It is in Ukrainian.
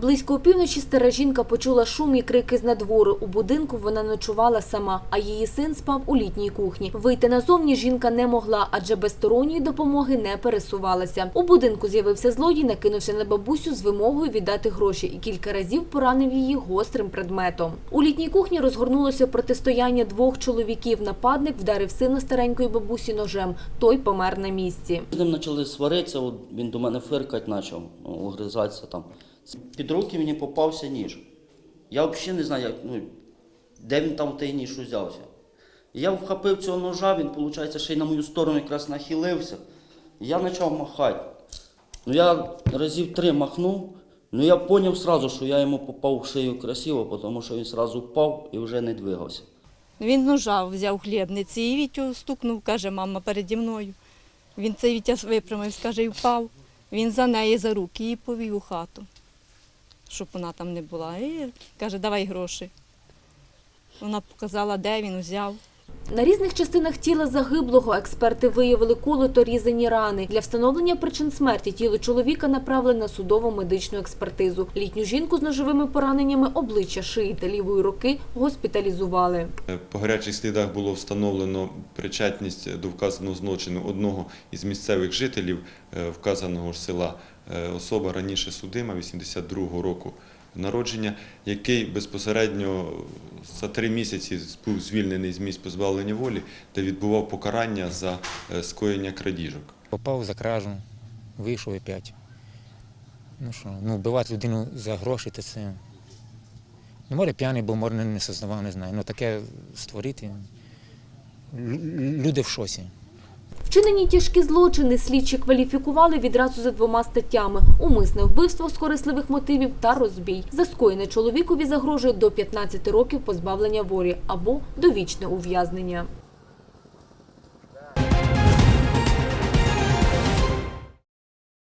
Близько опівночі стара жінка почула шум і крики з надвору. У будинку вона ночувала сама, а її син спав у літній кухні. Вийти назовні жінка не могла, адже без сторонньої допомоги не пересувалася. У будинку з'явився злодій, накинувся на бабусю з вимогою віддати гроші і кілька разів поранив її гострим предметом. У літній кухні розгорнулося протистояння двох чоловіків. Нападник вдарив сина старенької бабусі ножем. Той помер на місці. З ним почали сваритися, він до мене фиркати почав, ну, огризатися там. Під руки мені попався ніж. Я взагалі не знаю, як, ну, де він там той ніж узявся. Я вхопив цього ножа, він, виходить, ще й на мою сторону якраз нахилився. Я почав махати. Ну, я разів три махнув, ну я зрозумів одразу, що я йому попав в шию красиво, тому що він одразу впав і вже не двигався. Він ножа взяв хлібниці і Вітю стукнув, каже, мама переді мною. Він цей Вітя випрямився, каже, і впав. Він за неї за руки і повів у хату, щоб вона там не була. І каже, давай гроші. Вона показала, де він взяв. На різних частинах тіла загиблого експерти виявили колото різані рани. Для встановлення причин смерті тіло чоловіка направили на судово медичну експертизу. Літню жінку з ножовими пораненнями обличчя, шиї та лівої руки госпіталізували. По гарячих слідах було встановлено причетність до вказаного злочину одного із місцевих жителів е, вказаного ж села. Е, Особа раніше судима 82-го року народження, який безпосередньо за три місяці був звільнений з місць позбавлення волі, де відбував покарання за е, скоєння крадіжок. Попав за кражу, вийшов опять. Ну що, ну вбивати людину за гроші, це. Ну, може п'яний був, може не сознавав, не знаю. Ну таке створити. Люди в шоці. Вчинені тяжкі злочини слідчі кваліфікували відразу за двома статтями: умисне вбивство з корисливих мотивів та розбій. За скоєне чоловікові загрожує до 15 років позбавлення волі або довічне ув'язнення.